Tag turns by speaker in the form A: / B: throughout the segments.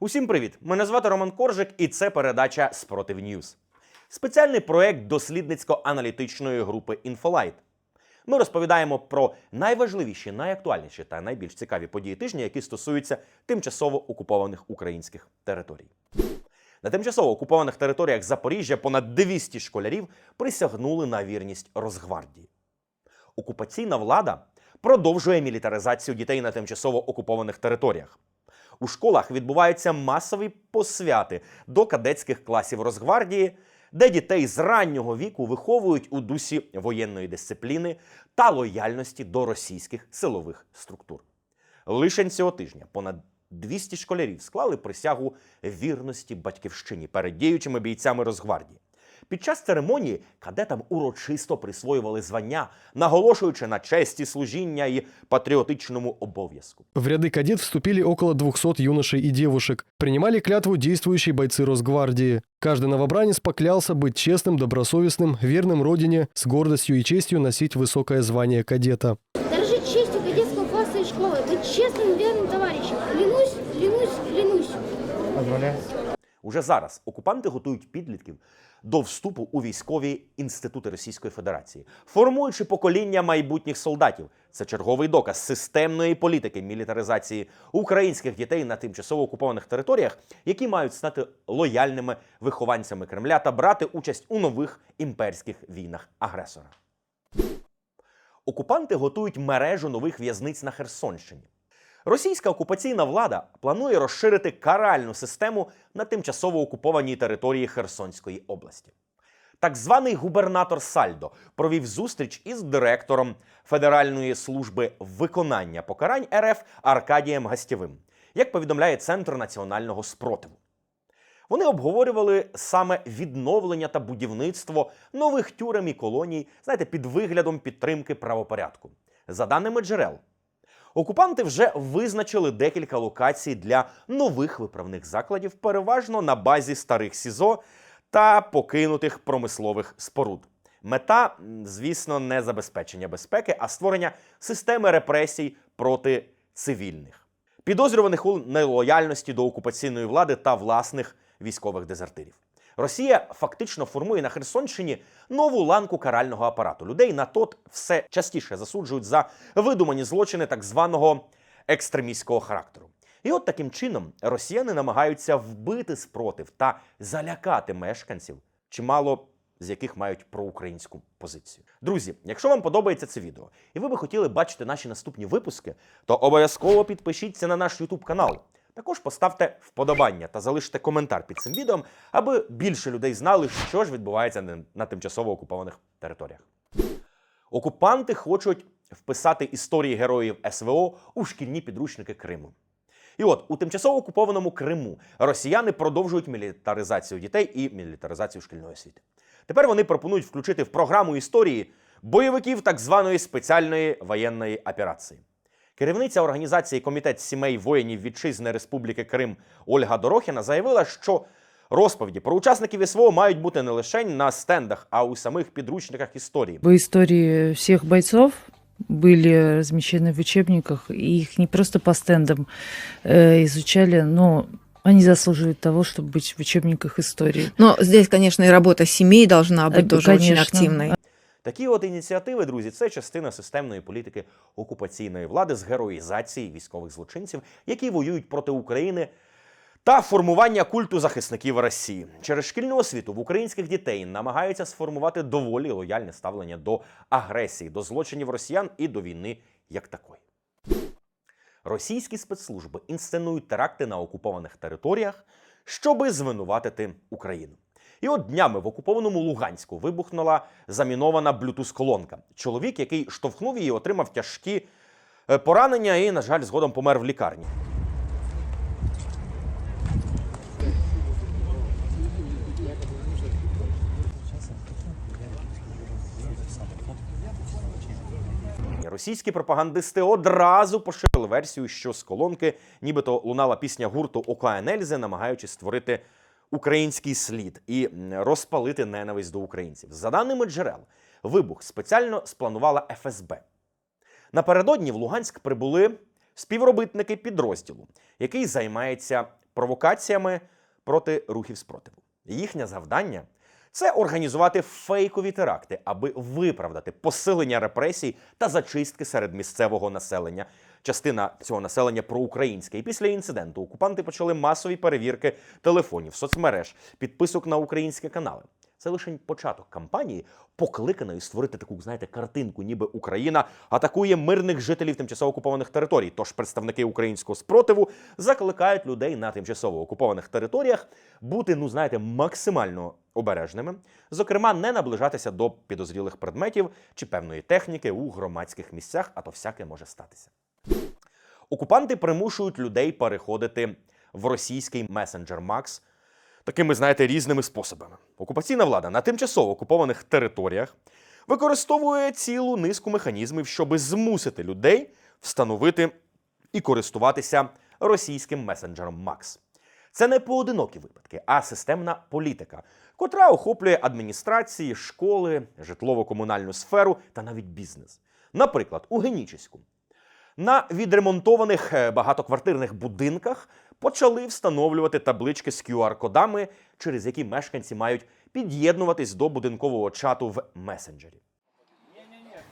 A: Усім привіт! Мене звати Роман Коржик, і це передача Спротив Ньюз. Спеціальний проект дослідницько-аналітичної групи Інфолайт. Ми розповідаємо про найважливіші, найактуальніші та найбільш цікаві події тижня, які стосуються тимчасово окупованих українських територій. На тимчасово окупованих територіях Запоріжжя понад 200 школярів присягнули на вірність Росгвардії. Окупаційна влада продовжує мілітаризацію дітей на тимчасово окупованих територіях. У школах відбуваються масові посвяти до кадетських класів Росгвардії, де дітей з раннього віку виховують у дусі воєнної дисципліни та лояльності до російських силових структур. Лише цього тижня понад 200 школярів склали присягу вірності батьківщині перед діючими бійцями Росгвардії. Під час церемонії кадетам урочисто присвоювали звання, наголошуючи на честі служіння і патріотичному обов'язку.
B: В ряды кадет вступили около 200 юношей и девушек. Принимали клятву действующие бойцы Росгвардии. Каждый новобранец поклялся быть честным, добросовестным, верным родине, с гордостью и честью носить высокое звание кадета.
C: Дорожить честью кадетского класса и школы, быть честным и верным товарищем. Клянусь, клянусь, клянусь.
A: Уже зараз окупанти готують підлітків до вступу у військові інститути Російської Федерації, формуючи покоління майбутніх солдатів. Це черговий доказ системної політики мілітаризації українських дітей на тимчасово окупованих територіях, які мають стати лояльними вихованцями Кремля та брати участь у нових імперських війнах агресора. Окупанти готують мережу нових в'язниць на Херсонщині. Російська окупаційна влада планує розширити каральну систему на тимчасово окупованій території Херсонської області. Так званий губернатор Сальдо провів зустріч із директором Федеральної служби виконання покарань РФ Аркадієм Гастєвим, як повідомляє Центр національного спротиву. Вони обговорювали саме відновлення та будівництво нових тюрем і колоній, знаєте, під виглядом підтримки правопорядку. За даними джерел, окупанти вже визначили декілька локацій для нових виправних закладів, переважно на базі старих СІЗО та покинутих промислових споруд. Мета, звісно, не забезпечення безпеки, а створення системи репресій проти цивільних, підозрюваних у нелояльності до окупаційної влади та власних військових дезертирів. Росія фактично формує на Херсонщині нову ланку карального апарату. Людей на тот все частіше засуджують за видумані злочини так званого екстремістського характеру. І от таким чином росіяни намагаються вбити спротив та залякати мешканців, чимало з яких мають проукраїнську позицію. Друзі, якщо вам подобається це відео і ви би хотіли бачити наші наступні випуски, то обов'язково підпишіться на наш YouTube канал. Також поставте вподобання та залиште коментар під цим відео, аби більше людей знали, що ж відбувається на- тимчасово окупованих територіях. Окупанти хочуть вписати історії героїв СВО у шкільні підручники Криму. І от у тимчасово окупованому Криму росіяни продовжують мілітаризацію дітей і мілітаризацію шкільної освіти. Тепер вони пропонують включити в програму історії бойовиків так званої спеціальної воєнної операції. Керівниця організації Комітет сімей воїнів Вітчизни Республіки Крим Ольга Дорохіна заявила, що розповіді про учасників СВО мають бути не лише на стендах, а у самих підручниках історії.
D: Бы истории всех бойцов были размещены в учебниках, и их не просто по стендам э, изучали, но они заслуживают того, чтобы быть в учебниках истории.
E: Но здесь, конечно, и работа семей должна быть
D: Э,
E: тоже очень
D: конечно.
E: активной.
A: Такі от ініціативи, друзі, це частина системної політики окупаційної влади з героїзації військових злочинців, які воюють проти України, та формування культу захисників Росії. Через шкільну освіту в українських дітей намагаються сформувати доволі лояльне ставлення до агресії, до злочинів росіян і до війни як такої. Російські спецслужби інсценують теракти на окупованих територіях, щоби звинуватити Україну. І от днями в окупованому Луганську вибухнула замінована блютуз-колонка. Чоловік, який штовхнув її, отримав тяжкі е, поранення і, на жаль, згодом помер в лікарні. Російські пропагандисти одразу поширили версію, що з колонки нібито лунала пісня гурту ОКН Ельзи, намагаючись створити український слід і розпалити ненависть до українців. За даними джерел, вибух спеціально спланувала ФСБ. Напередодні в Луганськ прибули співробітники підрозділу, який займається провокаціями проти рухів спротиву. Їхнє завдання це організувати фейкові теракти, аби виправдати посилення репресій та зачистки серед місцевого населення. Частина цього населення проукраїнська. І після інциденту окупанти почали масові перевірки телефонів, соцмереж, підписок на українські канали. Це лише початок кампанії, покликаної створити таку, знаєте, картинку, ніби Україна атакує мирних жителів тимчасово окупованих територій. Тож представники українського спротиву закликають людей на тимчасово окупованих територіях бути, ну знаєте, максимально обережними, зокрема, не наближатися до підозрілих предметів чи певної техніки у громадських місцях, а то всяке може статися. Окупанти примушують людей переходити в російський месенджер Макс такими, знаєте, різними способами. Окупаційна влада на тимчасово окупованих територіях використовує цілу низку механізмів, щоб змусити людей встановити і користуватися російським месенджером Макс. Це не поодинокі випадки, а системна політика, котра охоплює адміністрації, школи, житлово-комунальну сферу та навіть бізнес. Наприклад, у Генічеську на відремонтованих е, багатоквартирних будинках почали встановлювати таблички з QR-кодами, через які мешканці мають під'єднуватись до будинкового чату в месенджері.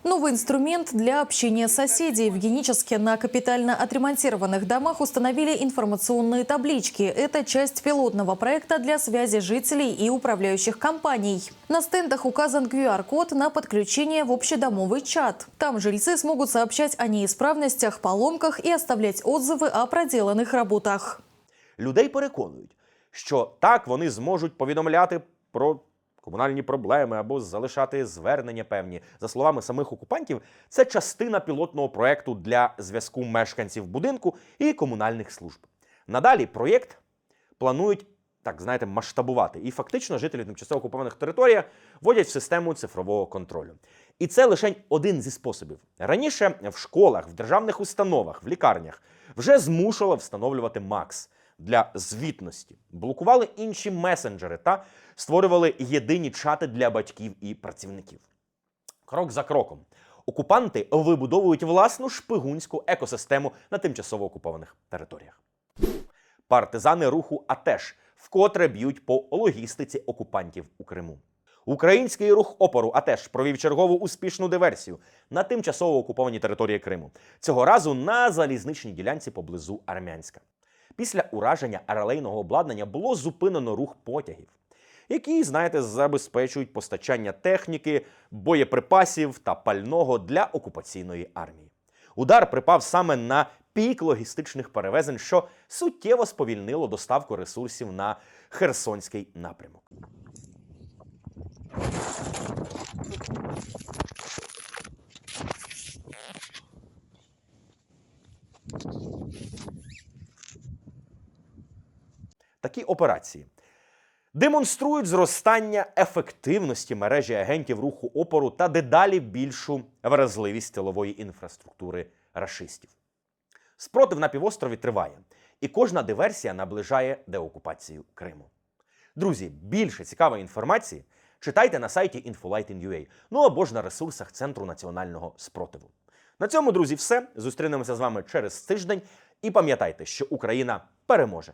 F: Новый инструмент для общения соседей. В Геническе на капитально отремонтированных домах установили информационные таблички. Это часть пилотного проекта для связи жителей и управляющих компаний. На стендах указан QR-код на подключение в общедомовый чат. Там жильцы смогут сообщать о неисправностях, поломках и оставлять отзывы о проделанных работах.
A: Людей переконують, що так вони зможуть повідомляти про комунальні проблеми або залишати звернення певні. За словами самих окупантів, це частина пілотного проекту для зв'язку мешканців будинку і комунальних служб. Надалі проєкт планують. Так, знаєте, масштабувати. І фактично жителі тимчасово окупованих територіях вводять в систему цифрового контролю. І це лише один зі способів. Раніше в школах, в державних установах, в лікарнях вже змушували встановлювати МАКС для звітності, блокували інші месенджери та створювали єдині чати для батьків і працівників. Крок за кроком. Окупанти вибудовують власну шпигунську екосистему на тимчасово окупованих територіях. Партизани руху АТЕШ вкотре б'ють по логістиці окупантів у Криму. Український рух опору АТЕШ провів чергову успішну диверсію на тимчасово окупованій території Криму. Цього разу на залізничній ділянці поблизу Армянська. Після ураження релейного обладнання було зупинено рух потягів, які, знаєте, забезпечують постачання техніки, боєприпасів та пального для окупаційної армії. Удар припав саме на пік логістичних перевезень, що суттєво сповільнило доставку ресурсів на Херсонський напрямок. Такі операції демонструють зростання ефективності мережі агентів руху опору та дедалі більшу вразливість тилової інфраструктури рашистів. Спротив на півострові триває, і кожна диверсія наближає деокупацію Криму. Друзі, більше цікавої інформації читайте на сайті Infolight.in.ua, ну або ж на ресурсах Центру національного спротиву. На цьому, друзі, все. Зустрінемося з вами через тиждень. І пам'ятайте, що Україна переможе.